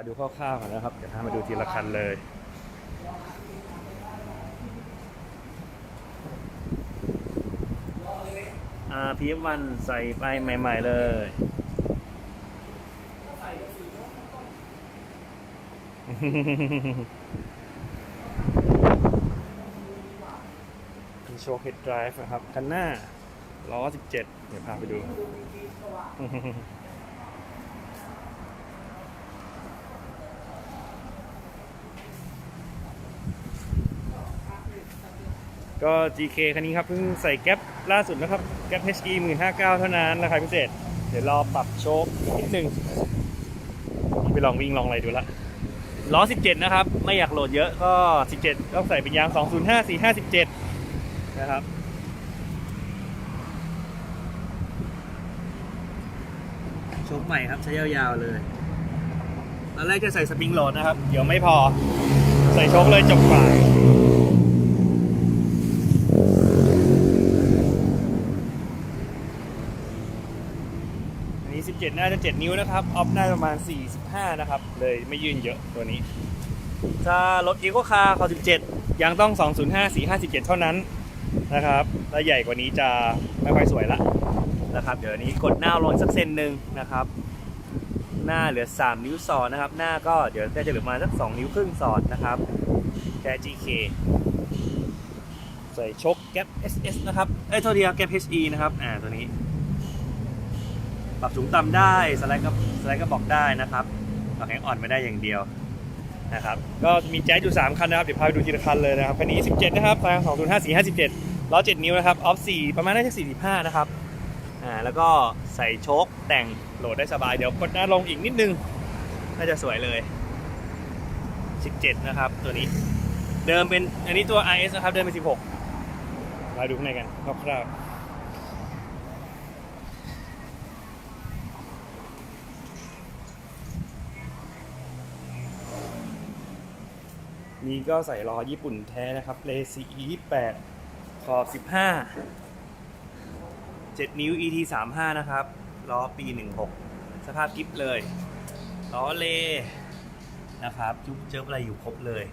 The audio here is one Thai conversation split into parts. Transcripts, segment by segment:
าดูคร่าวๆก่อนนะครับ เดี๋ยวพามาดูทีละคันเลยอ่าพีเอวันใส่ไปใหม่ๆเลย มีโชว์เฮดไดรฟ์นะครับ คันหน้าล้อ 17 เดี๋ยวพาไปดู ก็ GK คันนี้ครับเพิ่งใส่แก๊ปล่าสุดนะครับแก๊ป HE 159เท่านั้นราคาพิเศษ เดี๋ยวรอปรับโชคนิดนึงไปลองวิ่งลองอะไรดูละล้อ 17 นะครับ ไม่อยากโหลดเยอะก็ 17 ต้องใส่เป็นยาง 205 457 นะครับโชคใหม่ครับ ใช้ยาวๆเลยตอนแรกจะใส่สปริงโหลดนะครับ เดี๋ยวไม่พอ ใส่โชคเลยจบกว่าอั นนี้17น่าจะ7นิ้วนะครับ ออฟน่าจะประมาณ 45 นะครับ เลยไม่ยืนเยอะตัวนี้ ถ้ารถอีโคคาร์ขอ17 ยังต้อง 205 457 เท่านั้นนะครับถ้าใหญ่กว่านี้จะไม่ค่อยสวยละนะครับ เดี๋ยวนี้กดหน้าลงสักเซนหนึ่งนะครับ หน้าเหลือ 3 นิ้วสอดนะครับ หน้าก็เดี๋ยวจะเหลือมาสัก 2 นิ้วครึ่งสอดนะครับแค่ GK ใส่ชกแก๊ป SS นะครับ เอ้ยโทษทีครับแก๊ป HE นะครับ อ่า ตัวนี้ ปรับสูงต่ำได้สไลด์ก็สไลด์ก็บอกได้นะครับปรับแข็งอ่อนไม่ได้อย่างเดียวนะครับก็มีแจ๊สอยู่ 3 คันนะครับ เดี๋ยวพาไปดูทีละคันเลยนะครับคันนี้ 17 นะครับทาง205 457ล้อ7นิ้วนะครับออฟ4ประมาณน่าจะ45นะครับอ่าแล้วก็ใส่โชคแต่งโหลดได้สบายเดี๋ยวกดหน้าลงอีกนิดนึง น่าจะสวยเลย 17 นะครับตัวนี้เดิมเป็นอันนี้ตัว RS นะครับ เดิมเป็น 16 มาดูข้างในกันคร่าวๆ นี่ก็ใส่ล้อญี่ปุ่นแท้นะครับเลซี28ขอบ15 7นิ้ว ET 35นะครับล้อปี16สภาพกิฟเลยล้อเลนะครับจุ๊บเจิบอะไรอยู่ครบเลย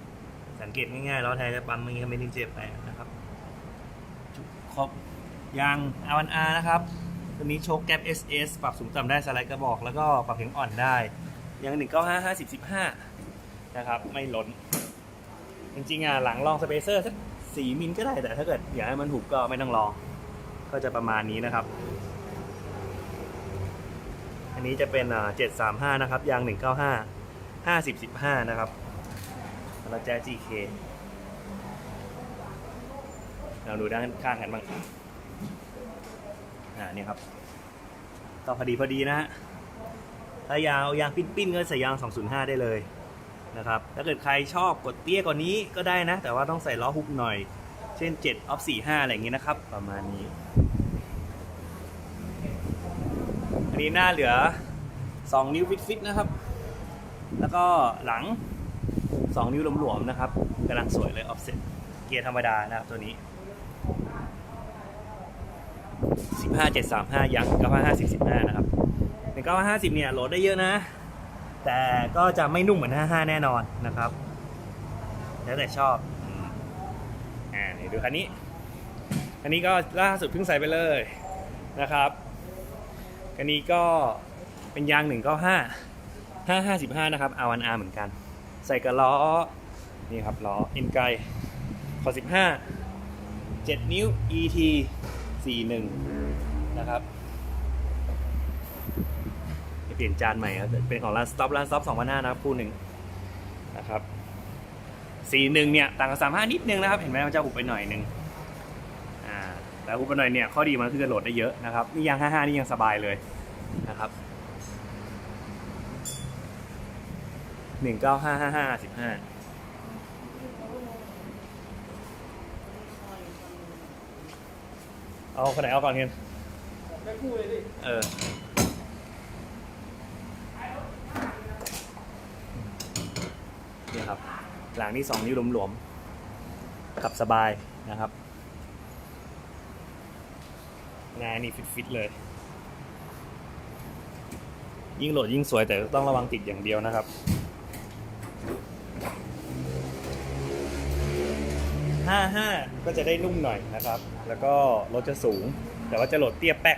สังเกตง่ายๆล้อแท้จะปั๊มมือไม่ถึงเจ็บแปนะครับจุ๊บครบยาง R1R นะครับตัวนี้โชคแก๊ป SS ปรับสูงต่ำได้สไลด์กระบอก แล้วก็ปรับเข็งอ่อนได้ยาง195 50 15 นะครับ ไม่ล้น จริงๆอะหลังลองสเปเซอร์สักสี่มิลก็ได้แต่ถ้าเกิดอยากให้มันหุบก็ไม่ต้องลอง ก็จะประมาณนี้นะครับ อันนี้จะเป็นอ่าเจ็ดสามห้านะครับ ยางหนึ่งเก้าห้าห้าสิบสิบห้านะครับแล้วแจ๊ GK เราดูด้านข้างกันบ้างอ่านี่ครับต่อพอดีพอดีนะฮะถ้ายาวยางปิ้นๆก็ใส่ยาง 205 ได้เลย นะครับ ถ้าเกิดใครชอบกดเตี้ยกว่านี้ก็ได้นะ แต่ว่าต้องใส่ล้อฮุบหน่อย เช่น7ออฟ45 อะไรอย่างนี้นะครับ ประมาณนี้ อันนี้หน้าเหลือ 2 นิ้วฟิตๆนะครับ แล้วก็หลัง 2 นิ้วหลวมๆนะครับกำลังสวยเลยออฟเซ็ตเกียร์ธรรมดานะครับตัวนี้ 15 7 3 5 ยัง95 50 15 นะครับใน95 50 เนี่ยโหลดได้เยอะนะ แต่ก็จะไม่นุ่มเหมือน 55 แน่นอนนะครับ แล้วแต่ชอบ อ่าเดี๋ยวดูคันนี้คันนี้ก็ล่าสุดเพิ่งใส่ไปเลยนะครับคันนี้ก็เป็นยาง 195 555 นะครับ R1R เหมือนกัน ใส่กับล้อ นี่ครับล้ออินไกขอ15 7 นิ้ว ET 41 นะครับ เปลี่ยนจานใหม่ครับเป็นของร้านสต็อปร้านสต็อปสองพันห้านะครับคู่หนึ่งนะครับสีหนึ่งเนี่ยต่างกับสามห้านิดนึงนะครับ เห็นไหมมันจะหุบไปหน่อยหนึ่งอ่าแต่หุบไปหน่อยเนี่ยข้อดีมันคือจะโหลดได้เยอะนะครับนี่ยางห้าห้านี่ยังสบายเลยนะครับหนึ่งเก้าห้าห้าห้าสิบห้าเอาคนไหนเอาก่อนเฮียนไม่พูดเลยดิเออ หลังนี้สองนี้หลวมๆขับสบายนะครับนานี่ฟิตๆเลย ยิ่งโหลดยิ่งสวยแต่ต้องระวังติดอย่างเดียวนะครับห้าห้าก็จะได้นุ่มหน่อยนะครับ แล้วก็รถจะสูง แต่ว่าจะโหลดเตี้ยแป๊ก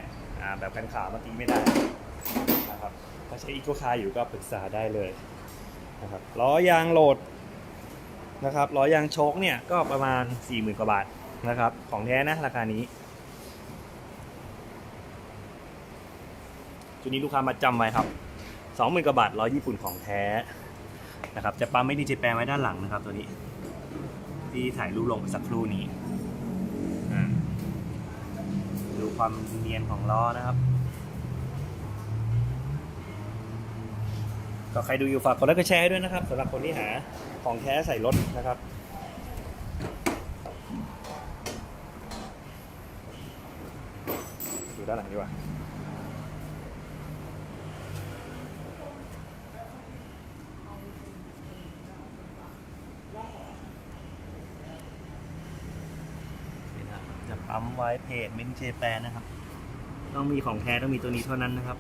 แบบกันขาเมื่อกี้ไม่ได้นะครับ ถ้าใช้อีโคคาอยู่ก็ปรึกษาได้เลยนะครับล้อยางโหลด นะครับล้อยางโชคเนี่ยก็ประมาณ 40,000กว่าบาทนะครับ ของแท้นะราคานี้ชุดนี้ลูกค้ามาจำไว้ครับ20,000กว่าบาทล้อญี่ปุ่นของแท้นะครับจะปั๊มไม่ดีเจแปนไว้ด้านหลังนะครับ ตัวนี้ ที่ถ่ายรูปลงสักครู่นี้อ่าดูความเนียนของล้อนะครับ ก็ใครดูอยู่ฝากกดไลค์กดแชร์ให้ด้วยนะครับสำหรับคนที่หาของแท้ใส่รถนะครับดูด้านหลังดีกว่านะครับจะปั๊มไว้เพจมินเจแปนนะครับ ต้องมีของแท้ต้องมีตัวนี้เท่านั้นนะครับ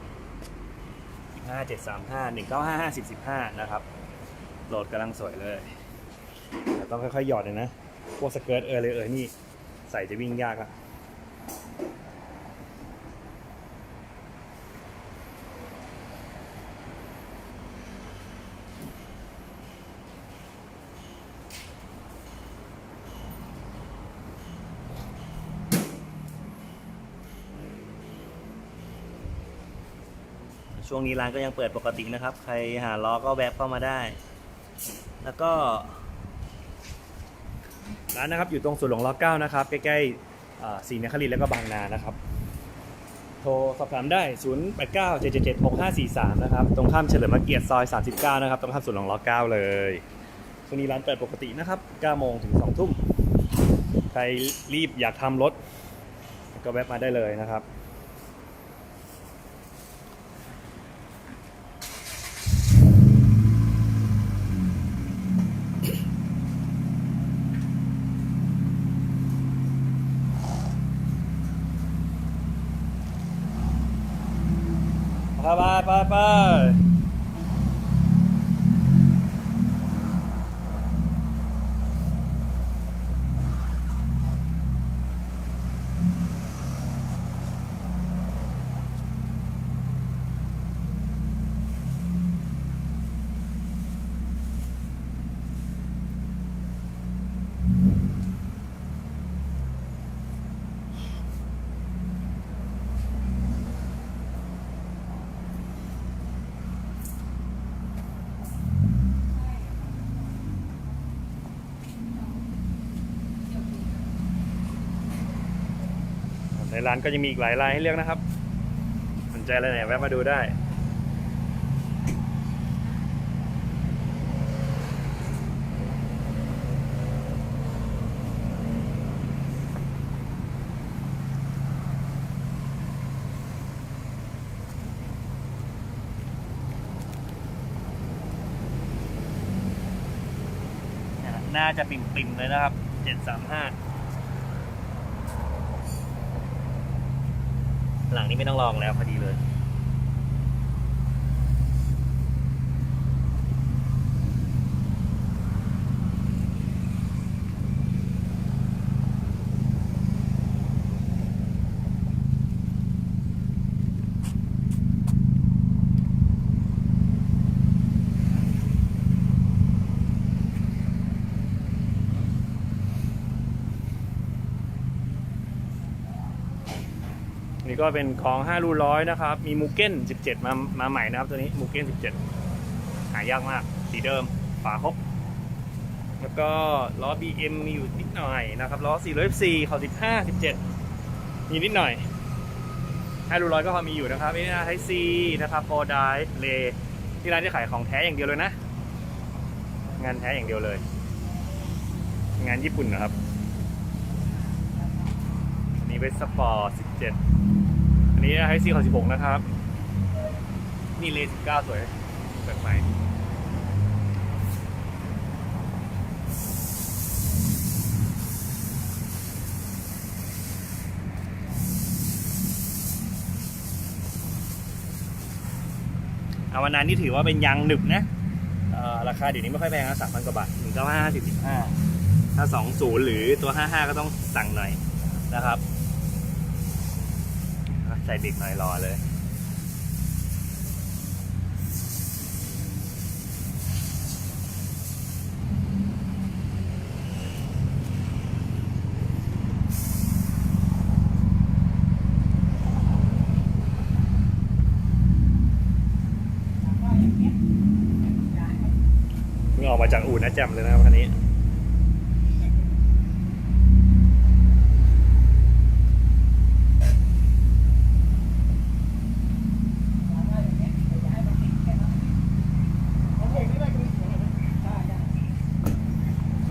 5 7 3 5 1 9 5 5 10 15 นะครับ โหลดกำลังสวยเลยแต่ต้องค่อยๆ หยอดเลยนะ พวกสเกิร์ตเออเลยเออนี่ ใส่จะวิ่งยากละ ช่วงนี้ร้านก็ยังเปิดปกตินะครับ ใครหาล้อก็แวะเข้ามาได้ แล้วก็ ร้านนะครับอยู่ตรงสวนหลวงรเก้านะครับ ใกล้ๆอ่าศรีนครินทร์แล้วก็บางนานะครับ โทรสอบถามได้ 0 8 9 7 7 7 6 5 4 3 นะครับ ตรงข้ามเฉลิมพระเกียรติซอย 39 นะครับ ตรงข้ามสวนหลวงรเก้าเลยช่วงนี้ร้านเปิดปกตินะครับ9โมงถึง2ทุ่ม ใครรีบอยากทำรถ ก็แวะมาได้เลยนะครับ ไปไป ร้านก็ยังมีอีกหลายลายให้เลือกนะครับ สนใจอะไรไหนแวะมาดูได้น่าจะปิ่มๆเลยนะครับ 735 หลังนี้ไม่ต้องลองแล้วพอดีเลย ก็เป็นของ5รูร้อยนะครับ มีมูเก้น 17 มามาใหม่นะครับตัวนี้มูเก้น 17 หายากมาก สีเดิมฝาครบ แล้วก็ล้อ BM มีอยู่นิดหน่อยนะครับล้อ414ขอ15 17 มีนิดหน่อย5รูร้อยก็พอมีอยู่นะครับนี่นะไทซีนะครับโปรไดเลที่ร้านที่ขายของแท้อย่างเดียวเลยนะ งานแท้อย่างเดียวเลย งานญี่ปุ่นนะครับอันนี้เวสปอร์ต17 อันนี้ไฮซีของ16นะครับ นี่เล19สวยเปิดใหม่เอาวันนั้นนี่ถือว่าเป็นยางหนึบนะราคาเดี๋ยวนี้ไม่ค่อยแพงนะ3,000กว่าบาท1 9 5 10 15ถ้า20หรือตัว55ก็ต้องสั่งหน่อยนะครับ ส่ดิกหน่อยรอเลย เพิ่งออกมาจากอู่นะแจ่มเลยนะครับคันนี้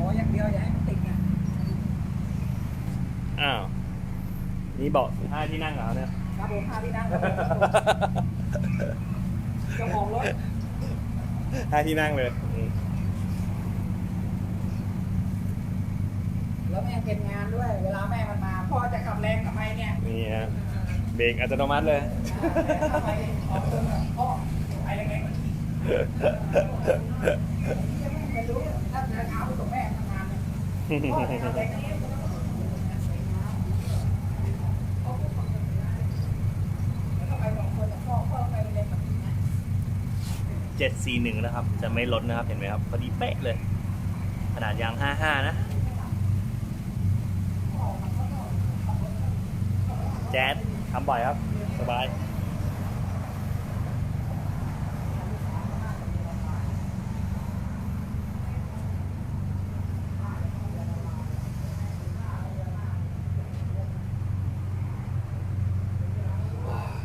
ขออย่างเดียวอย่าให้มันติดไง อ้าว นี่เบาะห้าที่นั่งเหรอเนี่ย ครับผมพาพี่นั่งครับเจ้าของรถห้าที่นั่งเลยอืมแล้วแม่เป็นงานด้วย เวลาแม่มันมาพ่อจะขับแรงกับไมเนี่ยนี่ฮะ เบรกอัตโนมัติเลยทำไมออกตัวแบบพ่อไอ้แรงๆมันยังไม่รู้ถ้าเดินเอาไปส่งแม่ทำงานเนี่ยพ่อจะขับแรงกับแม่ 741 นะครับ จะไม่ลดนะครับ เห็นไหมครับ พอดีเป๊ะเลย ขนาดยาง 55 นะ แจ๊ดทำบ่อยครับ สบาย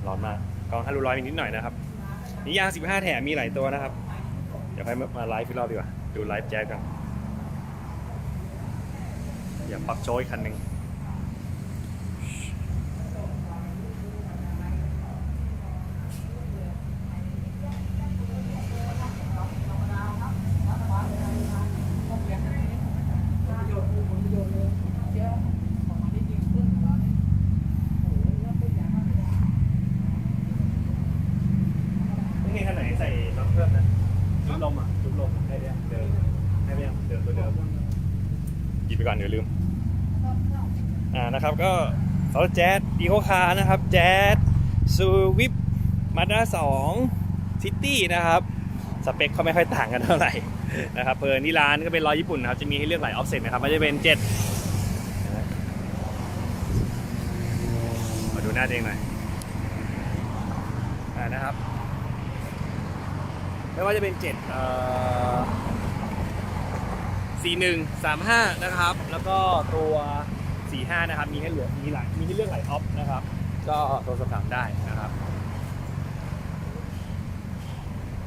ร้อนมากกองฮารุร้อยนิดหน่อยนะครับ นี่ยาง 15 แถมมีหลายตัวนะครับ เดี๋ยวให้มาไลฟ์อีกรอบดีกว่า ดูไลฟ์แจ๊สกันอย่าปักโชยคันหนึ่งไม่มีคันไหนใส่รถเพิ่มนะจุดลมอะจุดลมให้เดียวเดินให้ไปยังเดินตัวเดิมหยิบไป ก่อนเดี๋ยวลืมอ่านะครับก็สำหรับแจ๊สอีโคคาร์นะครับ แจ๊สซูวิปมาด้าสองซิตี้นะครับ สเปคเขาไม่ค่อยต่างกันเท่าไหร่นะครับเพอนี่ร้านก็เป็นรอยญี่ปุ่นนะครับ จะมีให้เลือกหลายออฟเซ็ตนะครับม่ว่าจะเป็นเจ็ดมาดูหน้าเองหน่อยอ่านะครับไม่ว่าจะเป็นเจ็ดเอ่อ 41 35 นะครับ แล้วก็ตัว 45 นะครับ มีให้เหลือมีหลายมีให้เลือกหลายออฟนะครับ ก็โทรสอบถามได้นะครับ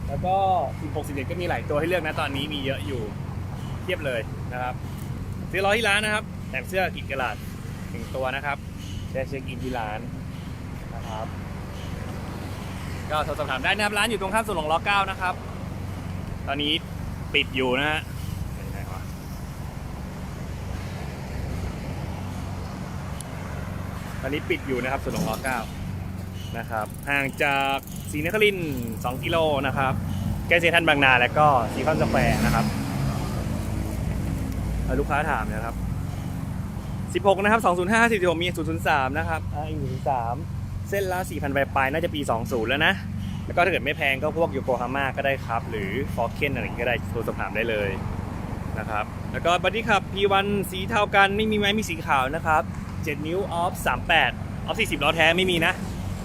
แล้วก็ 16 17 ก็มีหลายตัวให้เลือกนะตอนนี้มีเยอะอยู่เทียบเลยนะครับ ซื้อร้อยที่ร้านนะครับแถมเสื้อกิจกระดาษหนึ่งตัวนะครับแค่เช็คอินที่ร้านนะครับก็โทรสอบถามได้นะครับร้านอยู่ตรงข้ามสวนหลวงร9นะครับ ตอนนี้ปิดอยู่นะฮะ เป็นไงวะต อนนี้ปิดอยู่นะครับสวนหลวงรเก้านะครับห่างจากศรีนครินทร์2กิโลนะครับใกล้เซนทรันบางนาและก็ซีคอนสแควร์นะครับเอ่อลูกค้าถามนะครับ 16 นะครับ 205 46มี 003 นะครับอ่าอีก003 เส้นละ4,000ปลายๆน่าจะปี 20 แล้วนะ แล้วก็ถ้าเกิดไม่แพงก็พวกโยโกฮาม่าก็ได้ครับ หรือฟอร์เคนอะไรอย่างงี้ก็ได้โทรสอบถามได้เลยนะครับ แล้วก็บัดดี้ขับ P1 สีเทากันไม่มีไม้มีสีขาวนะครับ 7 นิ้วออฟ38ออฟ40ล้อแท้ไม่มีนะ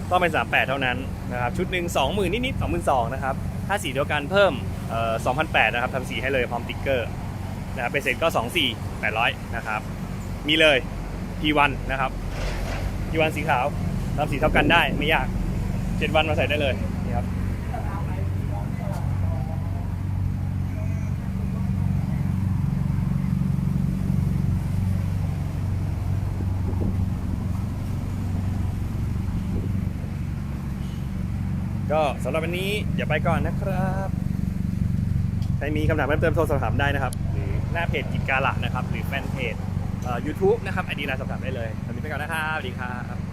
ต้องเป็น 38 เท่านั้นนะครับชุดหนึ่ง20,000 นิดๆ22,000นะครับถ้าสีเดียวกันเพิ่มเอ่อ2,800นะครับทำสีให้เลยพร้อมติ๊กเกอร์นะครับเป็นเสร็จก็ 24 800นะครับมีเลย P1 นะครับ P1 สีขาวทำสีเท่ากันได้ไม่ยาก 7 วันมาใส่ได้เลยนี่ครับ ก็สำหรับวันนี้อย่าไปก่อนนะครับ ใครมีคำถามเพิ่มเติมโทรสอบถามได้นะครับ หรือหน้าเพจกิจการละนะครับ หรือแฟนเพจยูทูบนะครับไอดีไลน์สอบถามได้เลยวันนี้ไปก่อนนะครับสวัสดีครับ